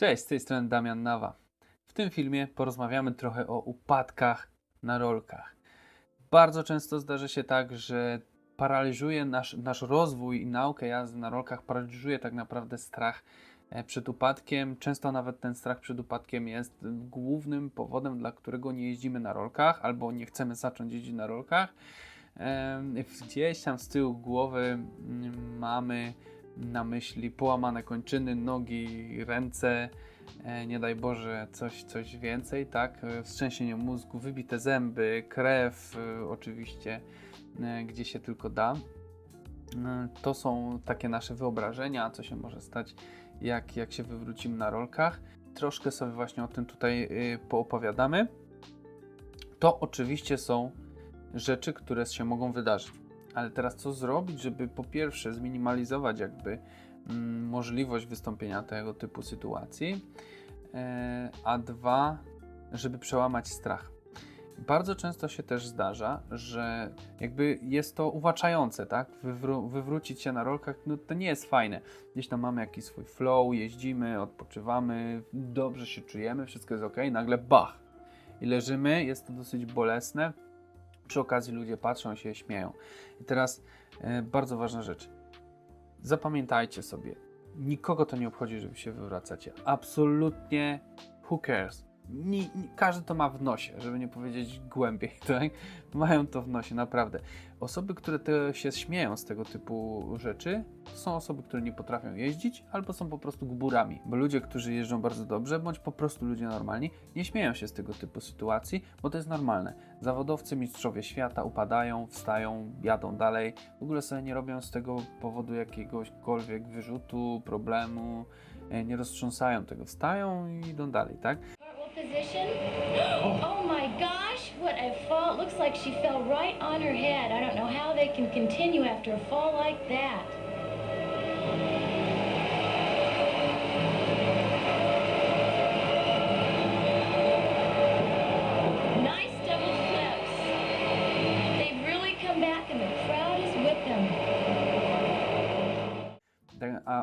Cześć, z tej strony Damian Nawa. W tym filmie porozmawiamy trochę o upadkach na rolkach. Bardzo często zdarza się tak, że paraliżuje nasz, nasz rozwój i naukę jazdy na rolkach, paraliżuje tak naprawdę strach e, przed upadkiem. Często nawet ten strach przed upadkiem jest głównym powodem, dla którego nie jeździmy na rolkach albo nie chcemy zacząć jeździć na rolkach. Gdzieś tam z tyłu głowy mm, mamy na myśli połamane kończyny, nogi, ręce, e, nie daj Boże coś, coś więcej, tak? E, Wstrzęsienie mózgu, wybite zęby, krew, e, oczywiście, gdzie się tylko da. To są takie nasze wyobrażenia, co się może stać, jak, jak się wywrócimy na rolkach. Troszkę sobie właśnie o tym tutaj poopowiadamy. To oczywiście są rzeczy, które się mogą wydarzyć. Ale teraz co zrobić, żeby po pierwsze zminimalizować jakby mm, możliwość wystąpienia tego typu sytuacji, e, a dwa, żeby przełamać strach. Bardzo często się też zdarza, że jakby jest to uwaczające, tak? Wywró- wywrócić się na rolkach, no to nie jest fajne. Gdzieś tam mamy jakiś swój flow, jeździmy, odpoczywamy, dobrze się czujemy, wszystko jest ok, nagle bach! I leżymy, jest to dosyć bolesne, przy okazji ludzie patrzą się, śmieją. I teraz e, bardzo ważna rzecz. Zapamiętajcie sobie, nikogo to nie obchodzi, że wy się wywracacie. Absolutnie who cares. Ni, ni, każdy to ma w nosie, żeby nie powiedzieć głębiej, tak? Mają to w nosie, naprawdę. Osoby, które te się śmieją z tego typu rzeczy, są osoby, które nie potrafią jeździć albo są po prostu gburami. Bo ludzie, którzy jeżdżą bardzo dobrze, bądź po prostu ludzie normalni, nie śmieją się z tego typu sytuacji, bo to jest normalne. Zawodowcy, mistrzowie świata upadają, wstają, jadą dalej. W ogóle sobie nie robią z tego powodu jakiegośkolwiek wyrzutu, problemu, e, nie roztrząsają tego. Wstają i idą dalej, tak? What? Oh. oh my gosh, what a fall. Looks like she fell right on her head. I don't know how they can continue after a fall like that.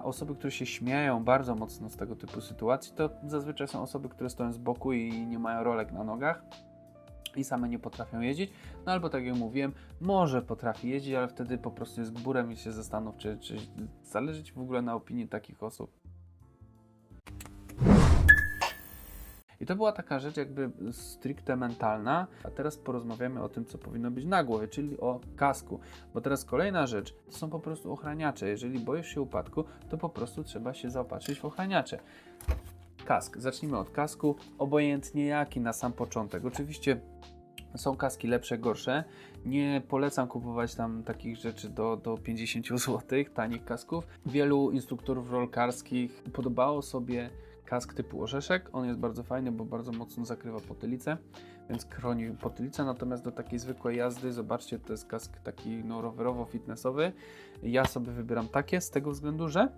Osoby, które się śmieją bardzo mocno z tego typu sytuacji, to zazwyczaj są osoby, które stoją z boku i nie mają rolek na nogach i same nie potrafią jeździć. No albo tak jak mówiłem, może potrafi jeździć, ale wtedy po prostu jest gburem i się zastanów, czy, czy zależy w ogóle na opinii takich osób. I to była taka rzecz jakby stricte mentalna, a teraz porozmawiamy o tym, co powinno być na głowie, czyli o kasku. Bo teraz kolejna rzecz, to są po prostu ochraniacze. Jeżeli boisz się upadku, to po prostu trzeba się zaopatrzyć w ochraniacze. Kask. Zacznijmy od kasku, obojętnie jaki na sam początek. Oczywiście są kaski lepsze, gorsze. Nie polecam kupować tam takich rzeczy do, do 50 zł, tanich kasków. Wielu instruktorów rolkarskich podobało sobie kask typu orzeszek. On jest bardzo fajny, bo bardzo mocno zakrywa potylicę, więc chroni potylicę. Natomiast do takiej zwykłej jazdy, zobaczcie, to jest kask taki no, rowerowo-fitnessowy. Ja sobie wybieram takie z tego względu, że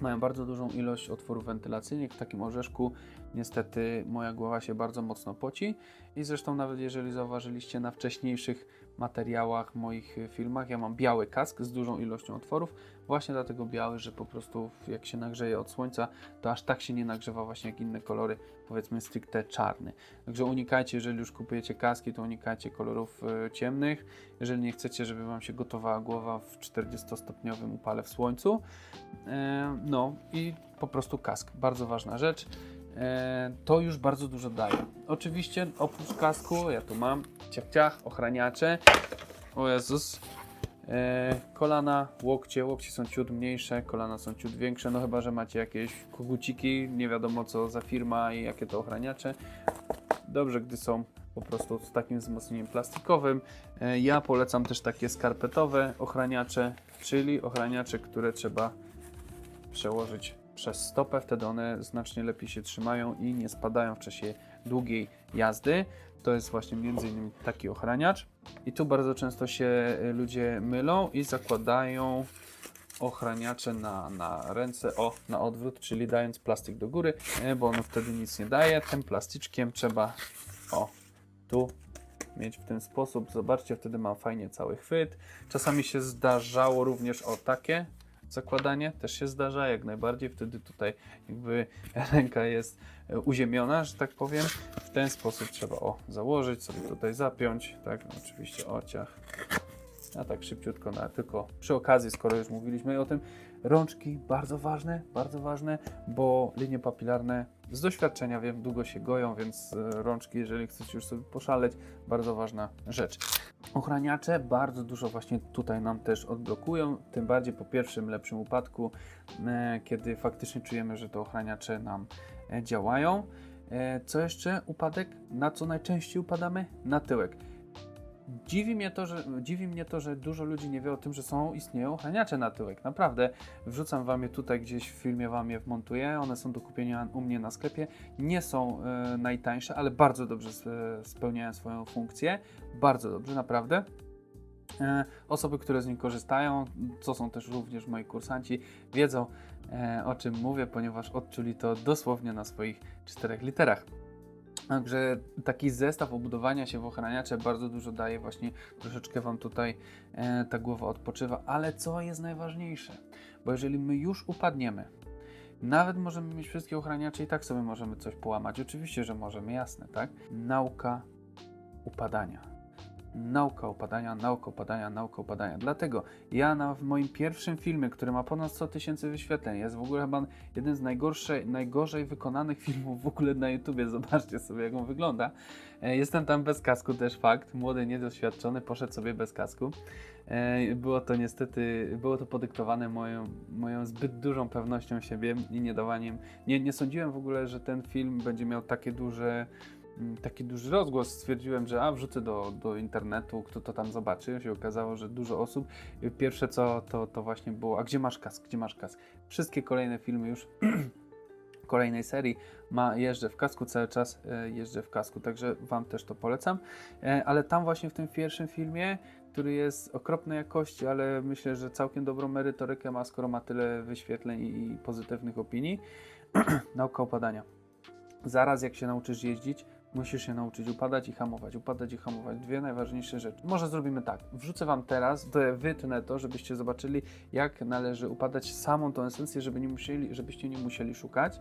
mają bardzo dużą ilość otworów wentylacyjnych. W takim orzeszku niestety moja głowa się bardzo mocno poci i zresztą nawet jeżeli zauważyliście na wcześniejszych materiałach, moich y, filmach, ja mam biały kask z dużą ilością otworów, właśnie dlatego biały, że po prostu jak się nagrzeje od słońca, to aż tak się nie nagrzewa właśnie jak inne kolory, powiedzmy stricte czarny. Także unikajcie, jeżeli już kupujecie kaski, to unikajcie kolorów y, ciemnych. Jeżeli nie chcecie, żeby Wam się gotowała głowa w 40-stopniowym upale w słońcu, E, No i po prostu kask, bardzo ważna rzecz. E, To już bardzo dużo daje. Oczywiście oprócz kasku, ja tu mam ciach, ciach, ochraniacze. O Jezus. E, Kolana, łokcie, łokcie są ciut mniejsze, kolana są ciut większe, no chyba, że macie jakieś koguciki, nie wiadomo co za firma i jakie to ochraniacze. Dobrze, gdy są po prostu z takim wzmocnieniem plastikowym. E, Ja polecam też takie skarpetowe ochraniacze, czyli ochraniacze, które trzeba przełożyć przez stopę, wtedy one znacznie lepiej się trzymają i nie spadają w czasie długiej jazdy. To jest właśnie między innymi taki ochraniacz. I tu bardzo często się y, ludzie mylą i zakładają ochraniacze na, na ręce, o, na odwrót, czyli dając plastik do góry, e, bo on wtedy nic nie daje. Tym plastyczkiem trzeba, o, tu mieć w ten sposób. Zobaczcie, wtedy mam fajnie cały chwyt. Czasami się zdarzało również o takie, zakładanie też się zdarza, jak najbardziej. Wtedy tutaj jakby ręka jest e, uziemiona, że tak powiem. W ten sposób trzeba o założyć, sobie tutaj zapiąć, tak, oczywiście ociach. A tak szybciutko, na, tylko przy okazji, skoro już mówiliśmy o tym, rączki bardzo ważne, bardzo ważne, bo linie papilarne z doświadczenia wiem, długo się goją, więc e, rączki, jeżeli chcecie już sobie poszaleć, bardzo ważna rzecz. Ochraniacze bardzo dużo właśnie tutaj nam też odblokują, tym bardziej po pierwszym lepszym upadku, e, kiedy faktycznie czujemy, że te ochraniacze nam e, działają. Co jeszcze? Upadek. Na co najczęściej upadamy? Na tyłek. Dziwi mnie, to, że, dziwi mnie to, że dużo ludzi nie wie o tym, że są, istnieją ochraniacze na tyłek. Naprawdę, wrzucam wam je tutaj gdzieś w filmie, wam je wmontuję. One są do kupienia u mnie na sklepie. Nie są e, najtańsze, ale bardzo dobrze spełniają swoją funkcję. Bardzo dobrze, naprawdę. E, Osoby, które z nich korzystają, co są też również moi kursanci, wiedzą e, o czym mówię, ponieważ odczuli to dosłownie na swoich czterech literach. Także taki zestaw obudowania się w ochraniacze bardzo dużo daje, właśnie troszeczkę Wam tutaj e, ta głowa odpoczywa, ale co jest najważniejsze? Bo jeżeli my już upadniemy, nawet możemy mieć wszystkie ochraniacze i tak sobie możemy coś połamać. Oczywiście, że możemy, jasne, tak? Nauka upadania. Nauka upadania, nauka upadania, nauka upadania. Dlatego ja na, w moim pierwszym filmie, który ma ponad 100 tysięcy wyświetleń, jest w ogóle chyba jeden z najgorszej, najgorzej wykonanych filmów w ogóle na YouTubie. Zobaczcie sobie, jak on wygląda. E, Jestem tam bez kasku, też fakt. Młody, niedoświadczony, poszedł sobie bez kasku. E, Było to niestety, było to podyktowane moją, moją zbyt dużą pewnością siebie i nie dawaniem. Nie, nie sądziłem w ogóle, że ten film będzie miał takie duże taki duży rozgłos, stwierdziłem, że a wrzucę do, do internetu, kto to tam zobaczy. Się okazało, że dużo osób. I Pierwsze co to, to właśnie było, a gdzie masz kask, gdzie masz kask? Wszystkie kolejne filmy już kolejnej serii ma jeżdżę w kasku cały czas, e, jeżdżę w kasku, także Wam też to polecam. E, Ale tam właśnie w tym pierwszym filmie, który jest okropnej jakości, ale myślę, że całkiem dobrą merytorykę ma, skoro ma tyle wyświetleń i i pozytywnych opinii. Nauka upadania. Zaraz jak się nauczysz jeździć, musisz się nauczyć upadać i hamować. Upadać i hamować. Dwie najważniejsze rzeczy. Może zrobimy tak. Wrzucę Wam teraz, to wytnę to, żebyście zobaczyli, jak należy upadać samą tą esencję, żeby nie musieli, żebyście nie musieli szukać.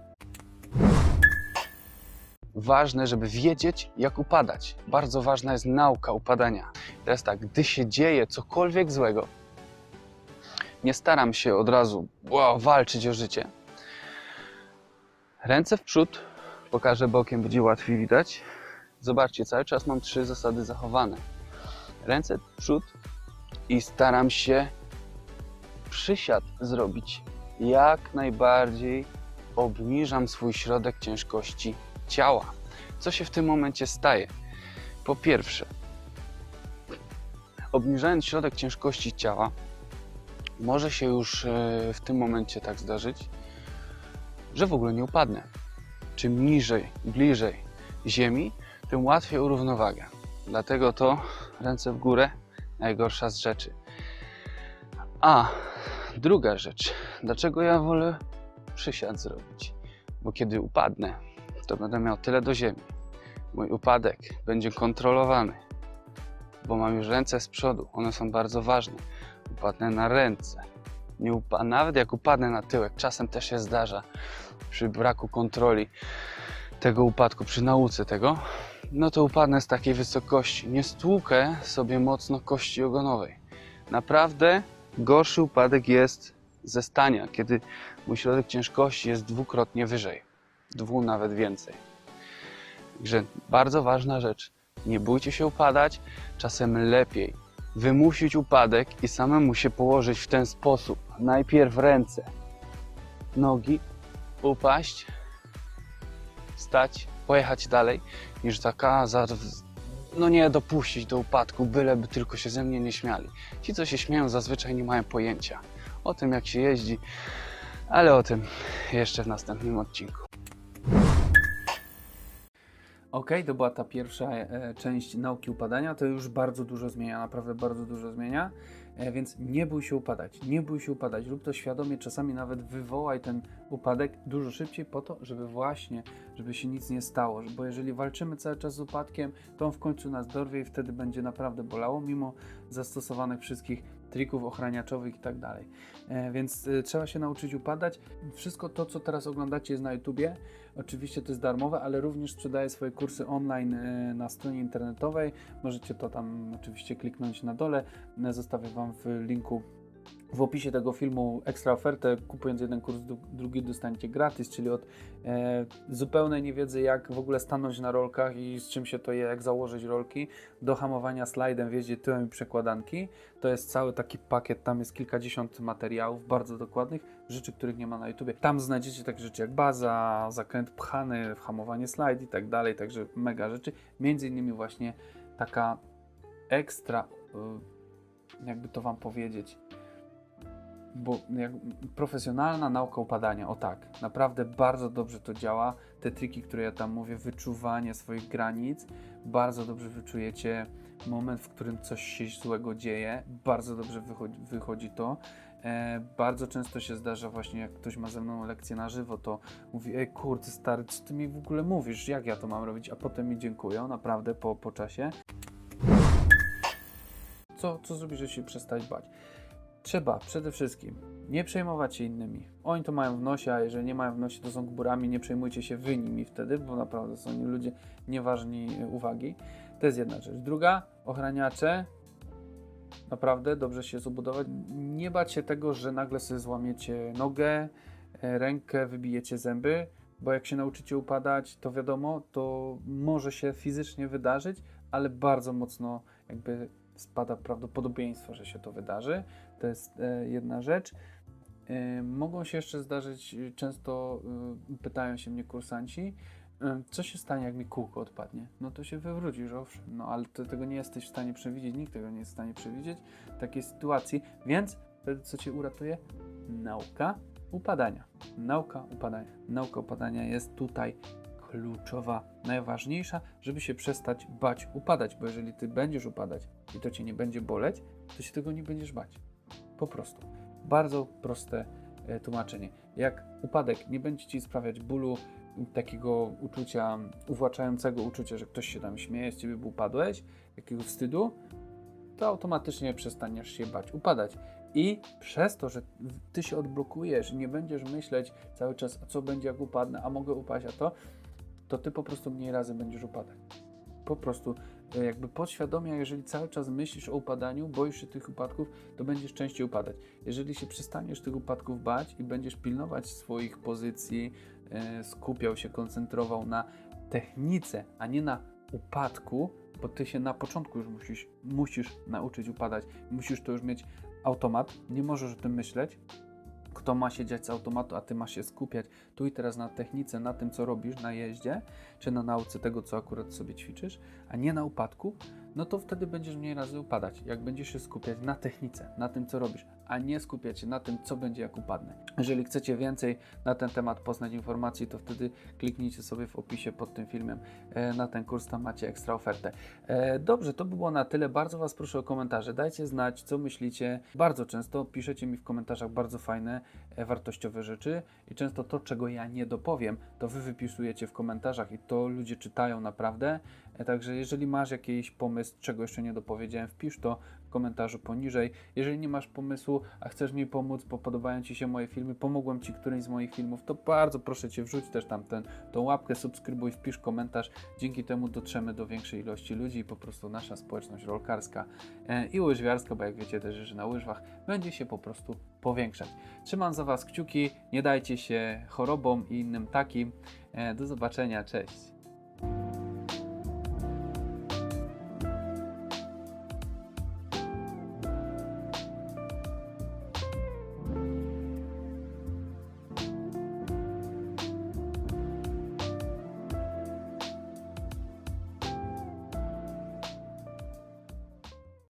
ważne, żeby wiedzieć, jak upadać. Bardzo ważna jest nauka upadania. Teraz tak, gdy się dzieje cokolwiek złego, nie staram się od razu wow, walczyć o życie. Ręce w przód, pokażę bokiem, będzie łatwiej widać. Zobaczcie, cały czas mam trzy zasady zachowane. Ręce przód i staram się przysiad zrobić. Jak najbardziej obniżam swój środek ciężkości ciała. Co się w tym momencie staje? Po pierwsze, obniżając środek ciężkości ciała, może się już e, w tym momencie tak zdarzyć, że w ogóle nie upadnę. Czym niżej, bliżej ziemi, tym łatwiej o równowagę. Dlatego to ręce w górę najgorsza z rzeczy. A druga rzecz, dlaczego ja wolę przysiad zrobić? Bo kiedy upadnę, to będę miał tyle do ziemi. Mój upadek będzie kontrolowany, bo mam już ręce z przodu. One są bardzo ważne. Upadnę na ręce. Nie upa- Nawet jak upadnę na tyłek, czasem też się zdarza przy braku kontroli tego upadku, przy nauce tego, no to upadnę z takiej wysokości. Nie stłukę sobie mocno kości ogonowej. Naprawdę gorszy upadek jest ze stania, kiedy mój środek ciężkości jest dwukrotnie wyżej dwu nawet więcej. Także bardzo ważna rzecz. Nie bójcie się upadać, czasem lepiej wymusić upadek i samemu się położyć w ten sposób. Najpierw ręce, nogi, upaść, stać, pojechać dalej, niż taka no nie dopuścić do upadku, byleby tylko się ze mnie nie śmiali. Ci, co się śmieją, zazwyczaj nie mają pojęcia o tym, jak się jeździ, ale o tym jeszcze w następnym odcinku. Ok, to była ta pierwsza e, część nauki upadania. To już bardzo dużo zmienia, naprawdę bardzo dużo zmienia. E, więc nie bój się upadać, nie bój się upadać. Rób to świadomie, czasami nawet wywołaj ten upadek dużo szybciej po to, żeby właśnie, żeby się nic nie stało. Bo jeżeli walczymy cały czas z upadkiem, to on w końcu nas dorwie i wtedy będzie naprawdę bolało, mimo zastosowanych wszystkich trików ochraniaczowych i tak dalej. E, Więc e, trzeba się nauczyć upadać. Wszystko to, co teraz oglądacie jest na YouTubie. Oczywiście to jest darmowe, ale również sprzedaję swoje kursy online e, na stronie internetowej. Możecie to tam oczywiście kliknąć na dole. Zostawię Wam w linku w opisie tego filmu ekstra ofertę. Kupując jeden kurs, dru- drugi dostaniecie gratis, czyli od e, zupełnej niewiedzy, jak w ogóle stanąć na rolkach i z czym się to je, jak założyć rolki, do hamowania slajdem w jeździe tyłem i przekładanki. To jest cały taki pakiet, tam jest kilkadziesiąt materiałów bardzo dokładnych, rzeczy, których nie ma na YouTubie. Tam znajdziecie takie rzeczy jak baza, zakręt pchany, hamowanie slajd i tak dalej, także mega rzeczy. Między innymi właśnie taka ekstra, y, jakby to Wam powiedzieć, bo profesjonalna nauka upadania, o tak, naprawdę bardzo dobrze to działa. Te triki, które ja tam mówię, wyczuwanie swoich granic, bardzo dobrze wyczujecie moment, w którym coś się złego dzieje, bardzo dobrze wychodzi, wychodzi to. E, bardzo często się zdarza właśnie, jak ktoś ma ze mną lekcję na żywo, to mówi, ej kurde stary, co ty mi w ogóle mówisz, jak ja to mam robić, a potem mi dziękują, naprawdę, po, po czasie. Co, co zrobić, żeby się przestać bać? Trzeba przede wszystkim nie przejmować się innymi. Oni to mają w nosie, a jeżeli nie mają w nosie, to są gburami. Nie przejmujcie się wy nimi wtedy, bo naprawdę są ludzie nieważni uwagi. To jest jedna rzecz. Druga, ochraniacze. Naprawdę dobrze się zabudować. Nie bać się tego, że nagle sobie złamiecie nogę, e, rękę, wybijecie zęby, bo jak się nauczycie upadać, to wiadomo, to może się fizycznie wydarzyć, ale bardzo mocno jakby spada prawdopodobieństwo, że się to wydarzy. To jest e, jedna rzecz. E, mogą się jeszcze zdarzyć, e, często pytają się mnie kursanci, co się stanie, jak mi kółko odpadnie? No to się wywrócisz, owszem, no ale tego nie jesteś w stanie przewidzieć, nikt tego nie jest w stanie przewidzieć, takiej sytuacji, więc co cię uratuje? Nauka upadania. Nauka upadania. Nauka upadania jest tutaj kluczowa, najważniejsza, żeby się przestać bać upadać, bo jeżeli ty będziesz upadać i to cię nie będzie boleć, to się tego nie będziesz bać. Po prostu. Bardzo proste e, tłumaczenie. Jak upadek nie będzie ci sprawiać bólu, takiego uczucia, uwłaczającego uczucia, że ktoś się tam śmieje z ciebie, bo upadłeś, jakiego wstydu, to automatycznie przestaniesz się bać upadać. I przez to, że ty się odblokujesz nie będziesz myśleć cały czas, a co będzie jak upadnę, a mogę upaść, a to, to ty po prostu mniej razy będziesz upadać. Po prostu e, jakby podświadomie, jeżeli cały czas myślisz o upadaniu, boisz się tych upadków, to będziesz częściej upadać. Jeżeli się przestaniesz tych upadków bać i będziesz pilnować swoich pozycji, e, skupiał się, koncentrował na technice, a nie na upadku, bo ty się na początku już musisz, musisz nauczyć upadać, musisz to już mieć automat, nie możesz o tym myśleć, kto ma się dziać z automatu, a ty masz się skupiać tu i teraz na technice, na tym, co robisz na jeździe, czy na nauce tego, co akurat sobie ćwiczysz, a nie na upadku, no to wtedy będziesz mniej razy upadać. Jak będziesz się skupiać na technice, na tym, co robisz, a nie skupiać się na tym, co będzie, jak upadnę. Jeżeli chcecie więcej na ten temat poznać informacji, to wtedy kliknijcie sobie w opisie pod tym filmem e, na ten kurs, tam macie ekstra ofertę. E, Dobrze, to by było na tyle. Bardzo Was proszę o komentarze. Dajcie znać, co myślicie. Bardzo często piszecie mi w komentarzach bardzo fajne, wartościowe rzeczy i często to, czego ja nie dopowiem, to Wy wypisujecie w komentarzach i to ludzie czytają naprawdę. E, Także jeżeli masz jakiś pomysł, czego jeszcze nie dopowiedziałem, wpisz to w komentarzu poniżej. Jeżeli nie masz pomysłu, a chcesz mi pomóc, bo podobają Ci się moje filmy, pomogłem Ci którymś z moich filmów, to bardzo proszę Cię, wrzuć też tam ten, tą łapkę, subskrybuj, wpisz komentarz. Dzięki temu dotrzemy do większej ilości ludzi i po prostu nasza społeczność rolkarska e, i łyżwiarska, bo jak wiecie też, że na łyżwach będzie się po prostu powiększać. Trzymam za Was kciuki, nie dajcie się chorobom i innym takim. E, Do zobaczenia, cześć.